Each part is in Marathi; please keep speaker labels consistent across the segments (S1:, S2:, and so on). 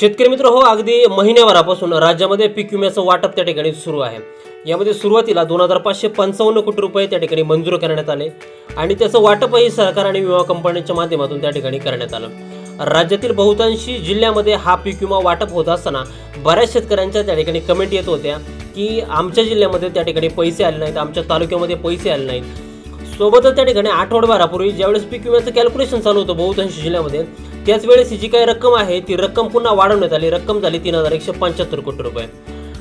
S1: शेतकरी मित्र हो अगदी महिन्याभरापासून राज्यामध्ये पीक विम्याचं वाटप त्या ठिकाणी सुरू आहे. यामध्ये सुरुवातीला दोन हजार पाचशे पंचावन्न कोटी रुपये त्या ठिकाणी मंजूर करण्यात आले आणि त्याचं वाटपही सरकार आणि विमा कंपन्यांच्या माध्यमातून त्या ठिकाणी करण्यात आलं. राज्यातील बहुतांशी जिल्ह्यामध्ये हा पीक विमा वाटप होत असताना बऱ्याच शेतकऱ्यांच्या त्या ठिकाणी कमेंट येत होत्या की आमच्या जिल्ह्यामध्ये त्या ठिकाणी पैसे आले नाहीत आमच्या तालुक्यामध्ये पैसे आले नाहीत. सोबतच त्या ठिकाणी आठवडाभरापूर्वी ज्यावेळेस पीक विम्याचं कॅल्क्युलेशन चालू होतं बहुतांशी जिल्ह्यामध्ये त्याच वेळेस ही जी काही रक्कम आहे ती रक्कम पुन्हा वाढवण्यात आली. रक्कम झाली तीन हजार एकशे पंच्याहत्तर कोटी रुपये.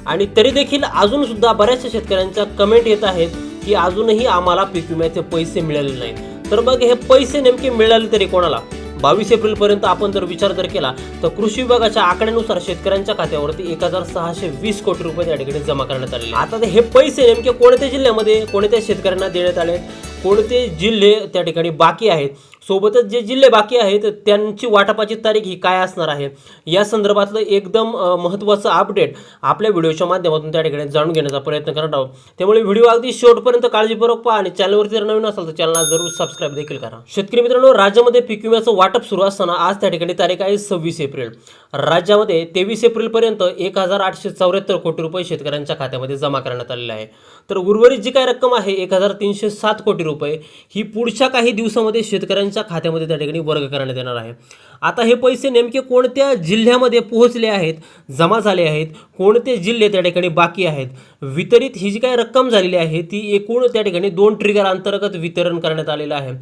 S1: आणि तरी देखील अजून सुद्धा बऱ्याचशा शेतकऱ्यांच्या कमेंट येत आहेत की अजूनही आम्हाला पीक विम्याचे पैसे मिळाले नाहीत. तर मग हे पैसे नेमके मिळाले तरी कोणाला? बावीस एप्रिल पर्यंत आपण जर विचार जर केला तर कृषी विभागाच्या आकड्यानुसार शेतकऱ्यांच्या खात्यावरती एक हजार सहाशे वीस कोटी रुपये त्या ठिकाणी जमा करण्यात आले आता हे पैसे नेमके कोणत्या जिल्ह्यामध्ये कोणत्या शेतकऱ्यांना देण्यात आले कोणते जिल्हे त्या ठिकाणी बाकी आहेत? सोबतच जे जिल्हे बाकी आहेत त्यांची वाटपाची तारीख ही काय असणार आहे? या संदर्भातलं एकदम महत्त्वाचं अपडेट आपल्या व्हिडिओच्या माध्यमातून त्या ठिकाणी जाणून घेण्याचा प्रयत्न करत आहोत. त्यामुळे व्हिडिओ अगदी शेवटपर्यंत काळजीपूर्वक पहा आणि चॅनलवरती जर नवीन असाल तर चॅनलला जरूर सबस्क्राईब देखील करा. शेतकरी मित्रांनो राज्यामध्ये पीक विम्याचं वाटप सुरू असताना आज त्या ठिकाणी तारीख आहे सव्वीस एप्रिल. राज्यामध्ये तेवीस एप्रिलपर्यंत एक हजार आठशे चौऱ्याहत्तर कोटी रुपये शेतकऱ्यांच्या खात्यामध्ये जमा करण्यात आलेले आहे. तर उर्वरित जी काय रक्कम आहे एक हजार तीनशे सात कोटी रुपये ही पुढच्या काही दिवसामध्ये शेतकऱ्यांच्या खात्यामध्ये त्या ठिकाणी वर्ग करण्यात येणार आहे. आता हे पैसे नेमके कोणत्या जिल्ह्यामध्ये पोहोचले आहेत जमा झाले आहेत कोणते जिल्हे त्या ठिकाणी बाकी आहेत? वितरित ही जी काय रक्कम झालेली आहे ती एकूण त्या ठिकाणी दोन ट्रिगर अंतर्गत वितरण करण्यात आलेलं आहे.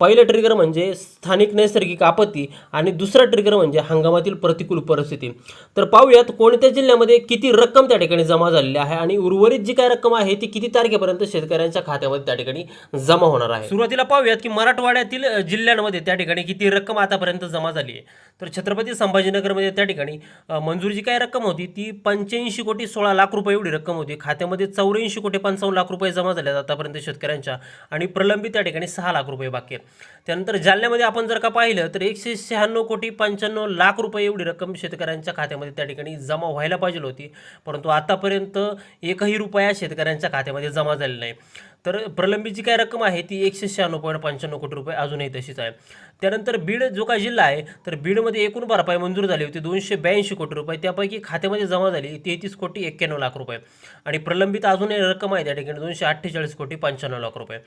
S1: पहिलं ट्रिगर म्हणजे स्थानिक नैसर्गिक आपत्ती आणि दुसरा ट्रिगर म्हणजे हंगामातील प्रतिकूल परिस्थिती. तर पाहूयात कोणत्या जिल्ह्यामध्ये किती रक्कम त्या ठिकाणी जमा झालेली आहे आणि उर्वरित जी काय रक्कम आहे ती किती तारखेपर्यंत शेतकऱ्यांच्या खात्यामध्ये त्या ठिकाणी जमा होणार आहे? सुरुवातीला पाहूयात की मराठवाड्यातील जिल्ह्यांमध्ये त्या ठिकाणी किती रक्कम आतापर्यंत जमा झाली? आहे. तर छत्रपती संभाजीनगरमध्ये त्या ठिकाणी मंजूरची काय रक्कम होती? ती पंच्याऐंशी कोटी सोळा लाख रुपये एवढी रक्कम होती. खात्यामध्ये चौऱ्याऐंशी कोटी पंचावन्न लाख रुपये जमा झाले आतापर्यंत शेतकऱ्यांच्या आणि प्रलंबित त्या ठिकाणी सहा लाख रुपये बाकी आहेत. त्यानंतर जालन्यामध्ये आपण जर का पाहिलं तर एकशे शहाण्णव कोटी पंच्याण्णव लाख रुपये एवढी रक्कम शेतकऱ्यांच्या खात्यामध्ये त्या ठिकाणी जमा व्हायला पाहिजे होती. परंतु आतापर्यंत एकही रुपया शेतकऱ्यांच्या खात्यामध्ये जमा झालेला नाही. तर प्रलंबीची जी काय रक्कम आहे? ती एकशे शहाण्णव पॉईंट पंच्याण्णव कोटी रुपये अजूनही तशीच आहे. त्यानंतर बीड जो काय जिल्हा आहे तर बीडमध्ये एकूण भरपाई मंजूर झाली होती दोनशे ब्याऐंशी कोटी रुपये. त्यापैकी खात्यामध्ये जमा झाली तेहतीस कोटी एक्क्याण्णव लाख रुपये. आणि प्रलंबित अजूनही रक्कम आहे त्या ठिकाणी दोनशे अठ्ठेचाळीस कोटी पंच्याण्णव लाख रुपये.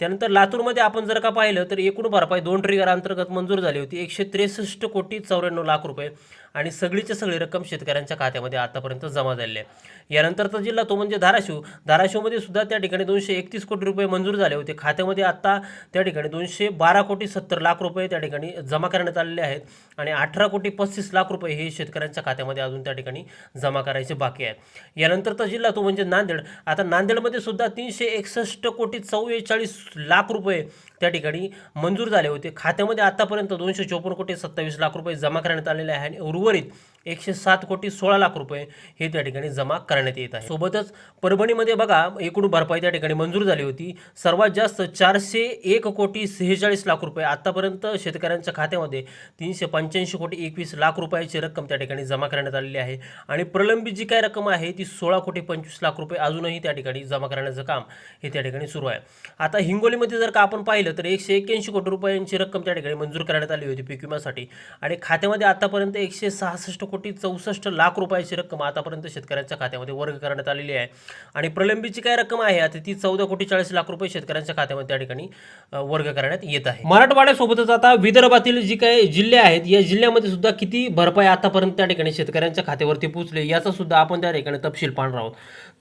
S1: त्यानंतर लातूरमध्ये आपण जर का पाहिलं तर एकूण भरपाई दोन ट्रिगर अंतर्गत मंजूर झाली होती एकशे त्रेसष्ट कोटी चौऱ्याण्णव लाख रुपये. आणि सगळीची सगळी रक्कम शेतकऱ्यांच्या खात्यामध्ये आतापर्यंत जमा झालेली आहे. यानंतरचा जिल्हा तो म्हणजे धाराशिव. धाराशिवमध्ये सुद्धा त्या ठिकाणी दोनशे एकतीस कोटी रुपये मंजूर झाले होते. खात्यामध्ये आत्ता त्या ठिकाणी दोनशे बारा कोटी सत्तर लाख रुपये त्या ठिकाणी जमा करण्यात आलेले आहेत आणि अठरा कोटी पस्तीस लाख रुपये हे शेतकऱ्यांच्या खात्यामध्ये अजून त्या ठिकाणी जमा करायचे बाकी आहेत. यानंतरचा जिल्हा तो म्हणजे नांदेड. आता नांदेडमध्ये सुद्धा तीनशे एकसष्ट कोटी चव्वेचाळीस लाख रुपये त्या ठिकाणी मंजूर झाले होते. खात्यामध्ये आतापर्यंत दोनशे चोपन्न कोटी सत्तावीस लाख रुपये जमा करण्यात आलेले आहे आणि उर्वरित एकशे सात कोटी सोळा लाख रुपये हे त्या ठिकाणी जमा करण्यात येत आहे. सोबतच परभणीमध्ये बघा एकूण भरपाई त्या ठिकाणी मंजूर झाली होती. सर्वात जास्त चारशे एक कोटी सेहेचाळीस लाख रुपये आतापर्यंत शेतकऱ्यांच्या खात्यामध्ये तीनशे पंच्याऐंशी कोटी एकवीस लाख रुपयाची रक्कम त्या ठिकाणी जमा करण्यात आलेली आहे. आणि प्रलंबित जी काय रक्कम आहे ती सोळा कोटी पंचवीस लाख रुपये अजूनही त्या ठिकाणी जमा करण्याचं काम हे त्या ठिकाणी सुरू आहे. आता हिंगोलीमध्ये जर का आपण पाहिलं तर एकशे एक्क्याऐंशी कोटी रुपयांची रक्कम त्या ठिकाणी मंजूर करण्यात आली होती पीक विम्यासाठी. आणि खात्यामध्ये आतापर्यंत एकशे सहासष्ट कोटी चौसष्ट लाख रुपयाची रक्कम आतापर्यंत शेतकऱ्यांच्या खात्यामध्ये वर्ग करण्यात आलेली आहे. आणि प्रलंबीची काय रक्कम आहे आता ती चौदा कोटी चाळीस लाख रुपये शेतकऱ्यांच्या खात्यामध्ये त्या ठिकाणी वर्ग करण्यात येत आहे. मराठवाड्यासोबतच आता विदर्भातील जी काही जिल्हे आहेत या जिल्ह्यामध्ये सुद्धा किती भरपाई आतापर्यंत त्या ठिकाणी शेतकऱ्यांच्या खात्यावरती पोहोचले याचा सुद्धा आपण त्या ठिकाणी तपशील पाहणार आहोत.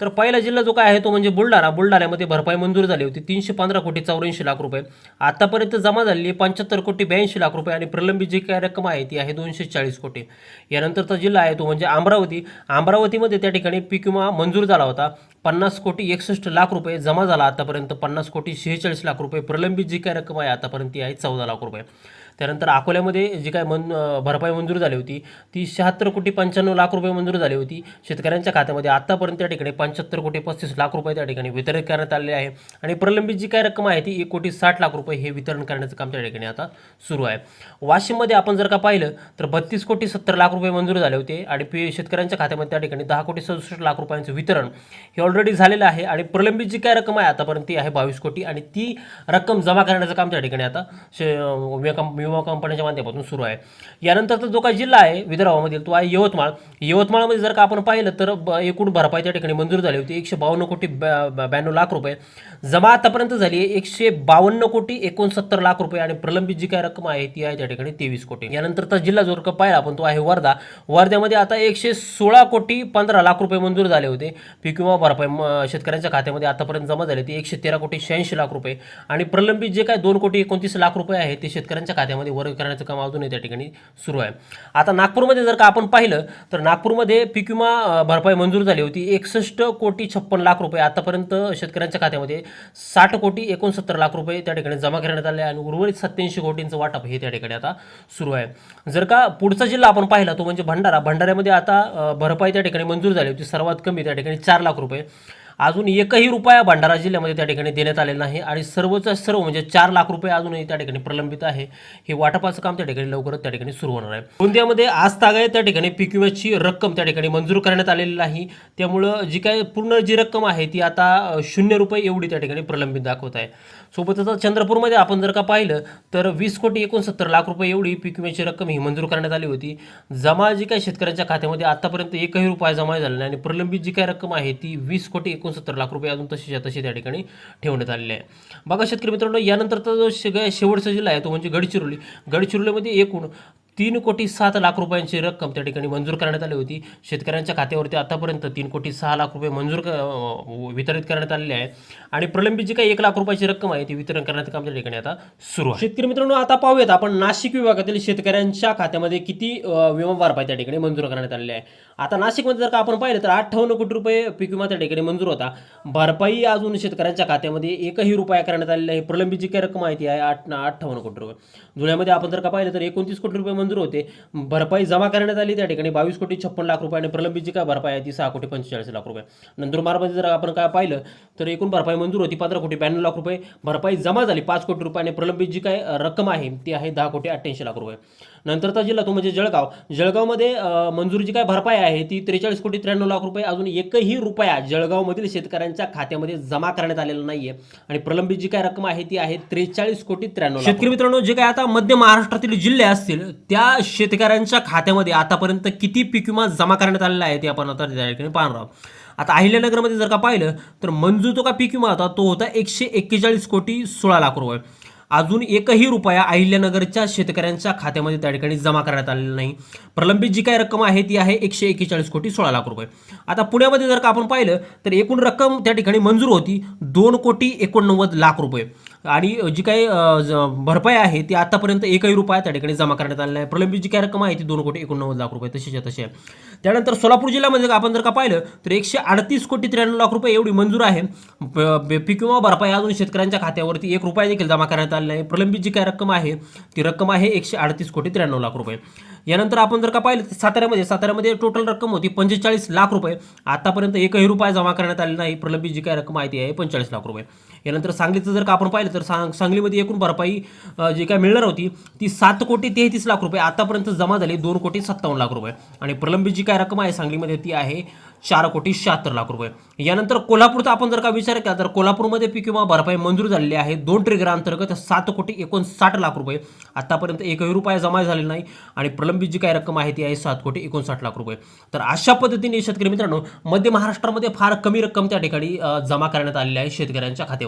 S1: तर पहिला जिल्हा जो काय आहे तो म्हणजे बुलढाणा. बुलढाण्यामध्ये भरपाई मंजूर झाली होती तीनशे पंधरा कोटी चौऱ्याऐंशी लाख रुपये. आतापर्यंत जमा झालेली पंच्याहत्तर कोटी ब्याऐंशी लाख रुपये आणि प्रलंबित जी काय रक्कम आहे ती आहे दोनशे चाळीस कोटी. यानंतरचा जिल्हा आहे तो म्हणजे अमरावती. अमरावतीमध्ये त्या ठिकाणी पीक विमा मंजूर झाला होता. पन्नास कोटी एकसष्ट लाख रुपये जमा झाला आतापर्यंत. पन्नास कोटी शेहेचाळीस लाख रुपये प्रलंबित जी काय रक्कम आहे आतापर्यंत ती आहे चौदा लाख रुपये. त्यानंतर अकोल्यामध्ये जी काय मन भरपाई मंजूर झाली होती ती शहात्तर कोटी पंच्याण्णव लाख रुपये मंजूर झाली होती. शेतकऱ्यांच्या खात्यामध्ये आतापर्यंत त्या ठिकाणी पंच्याहत्तर कोटी पस्तीस लाख रुपये त्या ठिकाणी वितरित करण्यात आलेले आहे. आणि प्रलंबित जी काय रक्कम आहे ती एक कोटी साठ लाख रुपये हे वितरण करण्याचं काम त्या ठिकाणी आता सुरू आहे. वाशिममध्ये आपण जर का पाहिलं तर बत्तीस कोटी सत्तर लाख रुपये मंजूर झाले होते आणि पी शेतकऱ्यांच्या खात्यामध्ये त्या ठिकाणी दहा कोटी सदुसष्ट लाख रुपयांचं वितरण हे ऑलरेडी झालेलं आहे. आणि प्रलंबित जी काय रक्कम आहे आतापर्यंत ती आहे बावीस कोटी आणि ती रक्कम जमा करण्याचं काम त्या ठिकाणी आता शे- विमा कंपन्यांच्या माध्यमातून सुरू आहे. यानंतरचा जो काही जिल्हा आहे विदर्भामधील तो आहे यवतमाळ. यवतमाळमध्ये जर का आपण पाहिलं तर एकूण भरपाई त्या ठिकाणी मंजूर झाली होती. एकशे बावन्न कोटी ब्याण्णव लाख रुपये. जमा आतापर्यंत झाली आहे एकशे बावन्न कोटी एकोणसत्तर लाख रुपये आणि प्रलंबित जी काय रक्कम आहे ती आहे त्या ठिकाणी तेवीस कोटी. यानंतरचा जिल्हा जो का पाहिला आपण तो आहे वर्धा. वर्ध्यामध्ये आता एकशे सोळा कोटी पंधरा लाख रुपये मंजूर झाले होते. पीक विमा भरपाई शेतकऱ्यांच्या खात्यामध्ये आतापर्यंत जमा झाले ते एकशे तेरा कोटी शहाऐंशी लाख रुपये. आणि प्रलंबित जे काय दोन कोटी एकोणतीस लाख रुपये आहे ते शेतकऱ्यांच्या खात्यात खात्यामध्ये वर्ग करण्याचं काम अजूनही त्या ठिकाणी सुरू आहे. आता नागपूरमध्ये जर का आपण पाहिलं तर नागपूरमध्ये पीक विमा भरपाई मंजूर झाली होती. एकसष्ट कोटी छप्पन लाख रुपये आतापर्यंत शेतकऱ्यांच्या खात्यामध्ये साठ कोटी एकोणसत्तर लाख रुपये त्या ठिकाणी जमा करण्यात आले आणि उर्वरित सत्याऐंशी कोटींचं वाटप हे त्या ठिकाणी आता सुरू आहे. जर का पुढचा जिल्हा आपण पाहिला तो म्हणजे भंडारा. भंडाऱ्यामध्ये आता भरपाई त्या ठिकाणी मंजूर झाली होती. सर्वात कमी त्या ठिकाणी चार लाख रुपये. अजून एकही रुपया भंडारा जिल्ह्यामध्ये त्या ठिकाणी देण्यात आलेला नाही आणि सर्वच सर्व म्हणजे चार लाख रुपये अजूनही त्या ठिकाणी प्रलंबित आहे. हे वाटपाचं काम त्या ठिकाणी लवकरच त्या ठिकाणी सुरू होणार आहे. गोंदियामध्ये आज तागाय त्या ठिकाणी पीक रक्कम त्या ठिकाणी मंजूर करण्यात आलेली नाही. त्यामुळं जी काय पूर्ण जी रक्कम आहे ती आता शून्य रुपये एवढी त्या ठिकाणी प्रलंबित दाखवत आहे. सोबतच चंद्रपूरमध्ये आपण जर का पाहिलं तर वीस कोटी एकोणसत्तर लाख रुपये एवढी पीक विम्याची रक्कम ही मंजूर करण्यात आली होती. जमा जी काही शेतकऱ्यांच्या खात्यामध्ये आतापर्यंत एकही रुपया जमा झाला नाही आणि प्रलंबित जी काही रक्कम आहे ती वीस कोटी एकोणसत्तर लाख रुपये अजून तसेच्या तशी त्या ठिकाणी ठेवण्यात आलेले आहे. बघा शेतकरी मित्रांनो यानंतरचा जो शेग- शेवटचा जिल्हा आहे तो म्हणजे गडचिरोली. गडचिरोलीमध्ये एकूण तीन कोटी सात लाख रुपयांची रक्कम त्या ठिकाणी मंजूर करण्यात आली होती. शेतकऱ्यांच्या खात्यावरती आतापर्यंत तीन कोटी सहा लाख रुपये मंजूर वितरित करण्यात आलेले आहे. आणि प्रलंबित जी काही एक लाख रुपयाची रक्कम आहे ती वितरण करण्याचं काम त्या ठिकाणी आता सुरू आहे. शेतकरी मित्रांनो आता पाहूयात आपण नाशिक विभागातील शेतकऱ्यांच्या खात्यामध्ये किती विमा भरपाई त्या ठिकाणी मंजूर करण्यात आलेली आहे. आता नाशिकमध्ये जर का आपण पाहिलं तर अठ्ठावन्न कोटी रुपये पीक विमा त्या ठिकाणी मंजूर होता. भरपाई अजून शेतकऱ्यांच्या खात्यामध्ये एकही रुपया करण्यात आलेला आहे प्रलंबित जी काही रक्कम आहे ती आहे आठ अठ्ठावन्न कोटी रुपये. धुळ्यामध्ये आपण जर का पाहिलं तर एकोणतीस कोटी रुपये मंजूर होते. भरपाई जमा करण्यात आली त्या ठिकाणी बावीस कोटी छप्पन लाख रुपये आणि प्रलंबित जी काय भरपाई आहे ती सहा कोटी पंचेचाळीस लाख रुपये. नंदुरबारमध्ये जर आपण काय पाहिलं तर एकूण भरपाई मंजूर होती पंधरा कोटी ब्याण्णव लाख रुपये. भरपाई जमा झाली पाच कोटी रुपये आणि प्रलंबित जी काय रक्कम आहे ती आहे दहा कोटी अठ्ठ्याऐंशी लाख रुपये. नंतरचा जिल्हा तो म्हणजे जळगाव. जळगावमध्ये मंजूर जी काय भरपाई आहे ती त्रेचाळीस कोटी त्र्याण्णव लाख रुपये अजून एकही रुपया जळगावमधील शेतकऱ्यांच्या खात्यामध्ये जमा करण्यात आलेला नाहीये. आणि प्रलंबित जी काय रक्कम आहे ती आहे त्रेचाळीस कोटी त्र्याण्णव शेतकरी मित्रांनो जे काय आता मध्य महाराष्ट्रातील जिल्हे असतील त्या शेतकऱ्यांच्या खात्यामध्ये आतापर्यंत किती पीक विमा जमा करण्यात आलेला आहे ते आपण आता त्या ठिकाणी पाहणार आहोत. आता अहिल्यानगरमध्ये जर का पाहिलं तर मंजूर जो का पीक विमा होता तो होता एकशे एक्केचाळीस कोटी सोळा लाख रुपये. अजून एकही रुपया अहिल्यानगरच्या शेतकऱ्यांच्या खात्यामध्ये त्या ठिकाणी जमा करण्यात आलेला नाही. प्रलंबित जी काय रक्कम आहे ती आहे एकशे एक्केचाळीस कोटी सोळा लाख रुपये. आता पुण्यामध्ये जर का आपण पाहिलं तर एकूण रक्कम त्या ठिकाणी मंजूर होती दोन कोटी एकोणनव्वद लाख रुपये. आणि जी काही ज- भरपाई आहे ती आतापर्यंत एकही रुपया त्या ठिकाणी जमा करण्यात आलेला आहे प्रलंबित जी काय रक्कम आहे ती दोन कोटी एकोणनव्वद लाख रुपये तशीच्या तशी आहे. त्यानंतर सोलापूर जिल्ह्यामध्ये आपण जर का पाहिलं तर एकशे अडतीस कोटी त्र्याण्णव लाख रुपये एवढी मंजूर आहे. ब- पीक विमा भरपाई अजून शेतकऱ्यांच्या खात्यावरती एक रुपया देखील जमा करण्यात आलेला आहे प्रलंबित जी काय रक्कम आहे ती रक्कम आहे एकशे अडतीस कोटी त्र्याण्णव लाख रुपये. यानंतर आपण जर का पाहिलं तर साताऱ्यामध्ये साताऱ्यामध्ये टोटल रक्कम होती पंचेचाळीस लाख रुपये. आतापर्यंत एकही रुपया जमा करण्यात आले नाही. प्रलंबित जी काय रक्कम आहे ती आहे पंचेचाळीस लाख रुपये. यानंतर सांगलीचं जर का आपण पाहिलं तर सांग सांगलीमध्ये एकूण भरपाई जी काय मिळणार होती ती सात कोटी तेहतीस लाख रुपये. आतापर्यंत जमा झाली दोन कोटी सत्तावन्न लाख रुपये. आणि प्रलंबित जी काय रक्कम आहे सांगलीमध्ये ती आहे चार कोटी शहात्तर लाख रुपये. यानंतर कोल्हापूरचा आपण जर का विचार केला तर कोल्हापूरमध्ये पीक विमा भरपाई मंजूर झालेली आहे. दोन ट्रिगर अंतर्गत सात कोटी एकोणसाठ लाख रुपये. आतापर्यंत एकही रुपया जमा झाले नाही. आणि प्रलंबित जी काय रक्कम आहे ती आहे सात कोटी एकोणसाठ लाख रुपये. तर अशा पद्धतीने शेतकरी मित्रांनो मध्य महाराष्ट्रामध्ये फार कमी रक्कम त्या ठिकाणी जमा करण्यात आलेली आहे शेतकऱ्यांच्या खात्यावर.